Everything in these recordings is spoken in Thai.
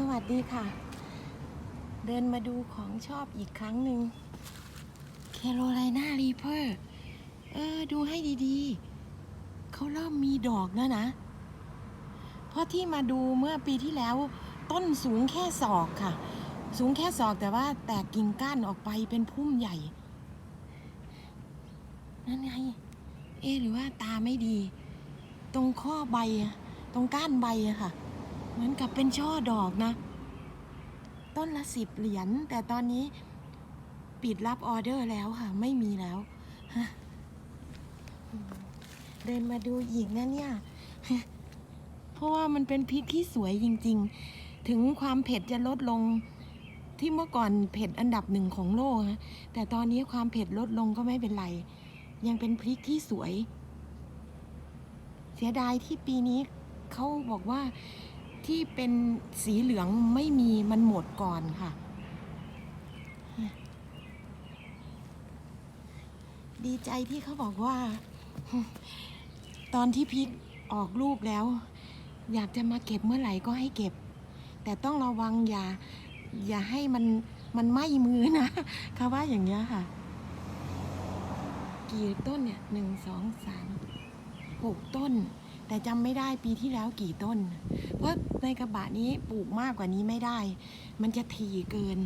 สวัสดีค่ะ เดินมาดูของชอบอีกครั้งหนึ่งแคโรไลนารีเพอร์เออ ดูให้ดีๆ เขาเริ่มมีดอกแล้วนะ เพราะที่มาดูเมื่อปีที่แล้ว ต้นสูงแค่ศอกค่ะ สูงแค่ศอกแต่ว่าแตกกิ่งก้านออกไปเป็นพุ่มใหญ่ นั่นไง เอ๊หรือว่าตาไม่ดี ตรงข้อใบ ตรงก้านใบอะค่ะ เหมือนกับเป็นช่อดอกนะ ต้นละสิบเหรียญแต่ตอนนี้ปิดรับออเดอร์แล้วค่ะ ไม่มีแล้วเดินมาดูอีกนะเนี่ย เพราะว่ามันเป็นพริกที่สวยจริง ๆ ถึงความเผ็ดจะลดลงที่เมื่อก่อนเผ็ดอันดับหนึ่งของโลกนะแต่ตอนนี้ความเผ็ดลดลงก็ไม่เป็นไร ยังเป็นพริกที่สวย เสียดายที่ปีนี้เขาบอกว่า ที่เป็นสีเหลืองไม่มีมันหมดก่อนค่ะ ดีใจที่เขาบอกว่า ตอนที่พริกออกลูกแล้ว อยากจะมาเก็บเมื่อไหร่ก็ให้เก็บ แต่ต้องระวังอย่า อย่าให้มันมันไหม้มือนะเขาว่าอย่างเงี้ยค่ะ กี่ต้นเนี่ยหนึ่งสองสามหกต้น แต่จำไม่ได้ปีที่แล้วกี่ต้น เพราะ ในกระบะนี้ปลูกมากกว่านี้ไม่ได้ มันจะถี่เกิน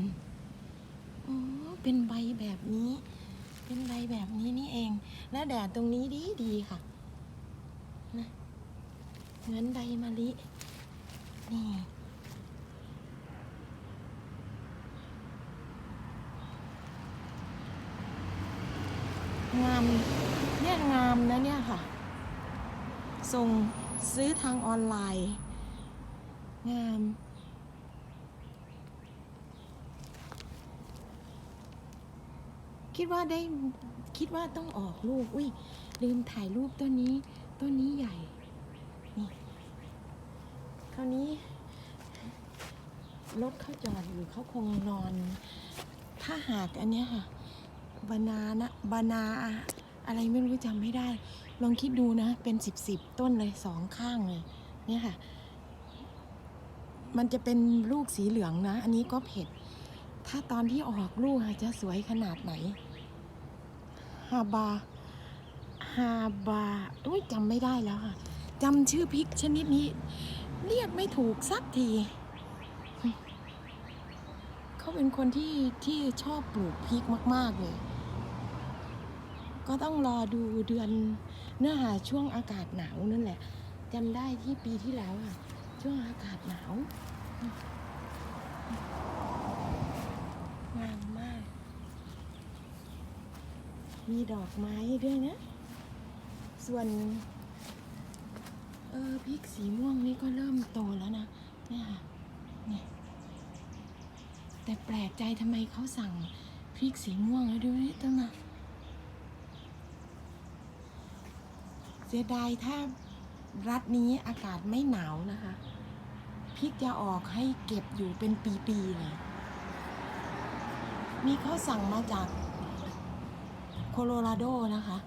อ๋อเป็นใบแบบนี้ เป็นใบแบบนี้นี่เอง แล้วแดดตรงนี้ดีดีค่ะนะเหมือนใบมะลินี่งามเนี่ยงามนะเนี่ยค่ะส่งซื้อทางออนไลน์ งาม คิดว่าได้คิดว่าต้องออกลูก อุ้ยลืมถ่ายรูปต้นนี้ ต้นนี้ใหญ่ นี่คราวนี้รถเขาจอดอยู่เขาคงนอน ถ้าหากอันเนี้ยค่ะ บานานะบานาอะไรไม่รู้จำไม่ได้ ลองคิดดูนะ เป็นสิบสิบต้นเลยสองข้างเลย เนี่ยค่ะ มันจะเป็นลูกสีเหลืองนะ อันนี้ก็เผ็ด ถ้าตอนที่ออกลูกจะสวยขนาดไหน ฮาบา ฮาบาอุ้ยจำไม่ได้แล้วค่ะจำชื่อพริกชนิดนี้ เรียกไม่ถูกสักที เขาเป็นคนที่ที่ชอบปลูกพริกมาก ๆ เลย ก็ต้องรอดูเดือนเนื้อหาช่วงอากาศหนาวนั่นแหละจำได้ที่ปีที่แล้วอะช่วงอากาศหนาว งามมาก มีดอกไม้ด้วยนะ ส่วน เออพริกสีม่วงนี่ก็เริ่มโตแล้วนะเนี่ยค่ะเนี่ยแต่แปลกใจทำไมเขาสั่งพริกสีม่วงแล้วดูนี่ตั้งนะเสียดายถ้ารัฐนี้อากาศไม่หนาวนะคะพริกจะออกให้เก็บอยู่เป็นปี ๆ เลย มีเขาสั่งมาจากโคโลราโดนะคะ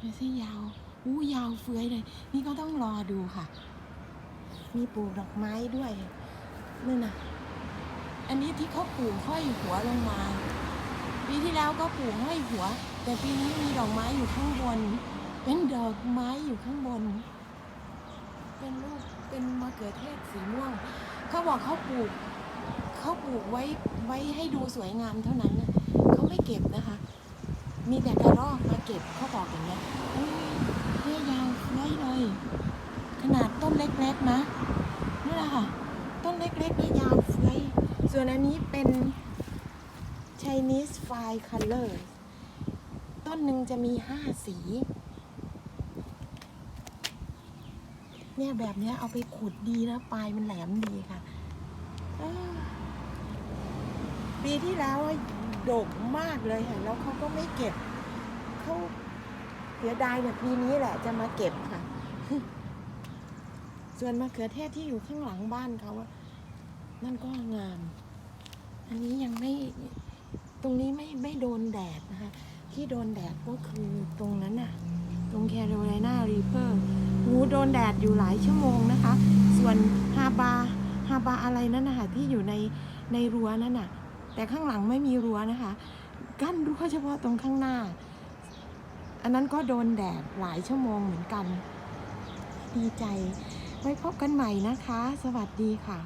ดูสิยาว อู้ยาวเฟื้อยเลย นี่ก็ต้องรอดูค่ะ มีปลูกดอกไม้ด้วยนั่นน่ะอันนี้ที่เขาปลูกห้อยหัวลงมา ปีที่แล้วก็ปลูกห้อยหัว แต่ปีนี้มีดอกไม้อยู่ข้างบน เป็นดอกไม้อยู่ข้างบน เป็นลูกเป็นมะเขือเทศสีม่วง เขาบอกเขาปลูก เขาปลูกไว้ไว้ให้ดูสวยงามเท่านั้นนะเขาไม่เก็บนะคะ มีแต่กระรอกมาเก็บเขาบอกอย่างเงี้ยอุ้ยเนี่ยยาวเฟ้ยเลย ขนาดต้นเล็กๆนะนี่แหละค่ะ ต้นเล็กๆนี่ยาวเฟ้ยส่วนอันนี้เป็น Chinese Fire Color ต้นหนึ่งจะมีห้าสี เนี่ยแบบเนี้ยเอาไปขุดดีนะ ปลายมันแหลมดีค่ะ ปีที่แล้วอะดกมากเลยค่ะแล้วเขาก็ไม่เก็บเขาเสียดายเนี่ยปีนี้แหละจะมาเก็บค่ะ ส่วนมะเขือเทศที่อยู่ข้างหลังบ้านเขาอะนั่นก็งาม อันนี้ยังไม่ตรงนี้ไม่ไม่โดนแดดนะคะ ที่โดนแดดก็คือตรงนั้นน่ะ ตรงแคโรไลนารีเปอร์หูโดนแดดอยู่หลายชั่วโมงนะคะ ส่วนฮาบาฮาบาอะไรนั่นนะคะที่อยู่ในในรั้วนั่นน่ะ แต่ข้างหลังไม่มีรั้วนะคะ กั้นรั้วเฉพาะตรงข้างหน้า อันนั้นก็โดนแดดหลายชั่วโมงเหมือนกัน ดีใจ ไว้พบกันใหม่นะคะ สวัสดีค่ะ